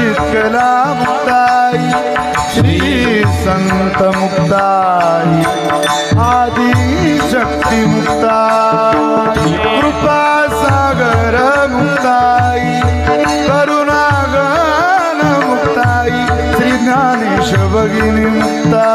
विठ्ठला मुक्ताई श्री संत मुक्ताई आदि शक्ती मुक्ताई कृपा सागर मुक्ताई करुणागण मुक्ताई श्री ज्ञानेश भगिनी मुक्ताई.